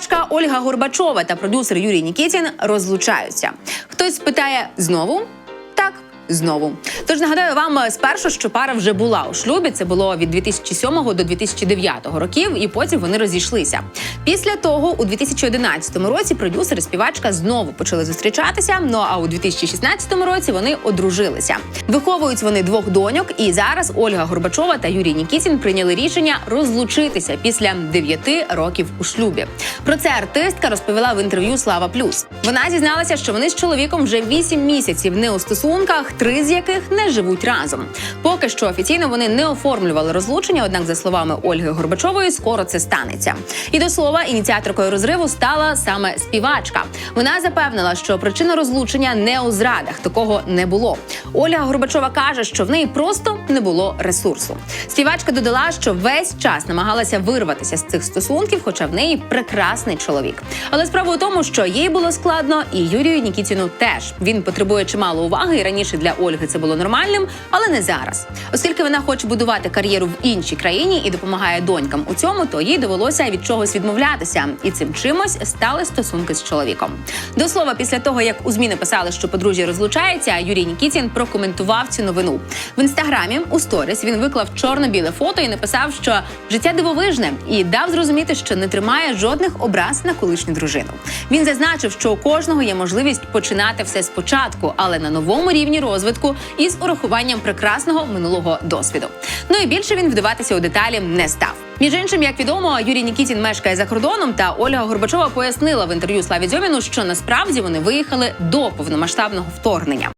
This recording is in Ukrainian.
Співачка Ольга Горбачова та продюсер Юрій Нікітін розлучаються. Хтось питає знову? Знову тож нагадаю вам е, спершу, що пара вже була у шлюбі. Це було від 2007 до 2009 років, і потім вони розійшлися. Після того, у 2011 році, продюсер і співачка знову почали зустрічатися. Ну а у 2016 році вони одружилися. Виховують вони двох доньок, і зараз Ольга Горбачова та Юрій Нікітін прийняли рішення розлучитися після 9 років у шлюбі. Про це артистка розповіла в інтерв'ю Слава Плюс. Вона зізналася, що вони з чоловіком вже 8 місяців не у стосунках, три з яких не живуть разом. Поки що офіційно вони не оформлювали розлучення. Однак, за словами Ольги Горбачової, скоро це станеться. І до слова, ініціаторкою розриву стала саме співачка. Вона запевнила, що причина розлучення не у зрадах, такого не було. Ольга Горбачова каже, що в неї просто не було ресурсу. Співачка додала, що весь час намагалася вирватися з цих стосунків, хоча в неї прекрасний чоловік. Але справа у тому, що їй було складно, і Юрію Нікітіну теж він потребує чимало уваги. І раніше для Ольги це було нормальним, але не зараз. Оскільки вона хоче будувати кар'єру в іншій країні і допомагає донькам у цьому, то їй довелося від чогось відмовлятися, і цим чимось стали стосунки з чоловіком. До слова, після того як у змі написали, що подружжя розлучається, Юрій Нікітін прокоментував цю новину в інстаграмі. У сторіс він виклав чорно-біле фото і написав, що життя дивовижне, і дав зрозуміти, що не тримає жодних образ на колишню дружину. Він зазначив, що у кожного є можливість починати все спочатку, але на новому рівні розвитку із урахуванням прекрасного минулого досвіду. Ну і більше він вдаватися у деталі не став. Між іншим, як відомо, Юрій Нікітін мешкає за кордоном, та Ольга Горбачова пояснила в інтерв'ю Славі Дзьоміну, що насправді вони виїхали до повномасштабного вторгнення.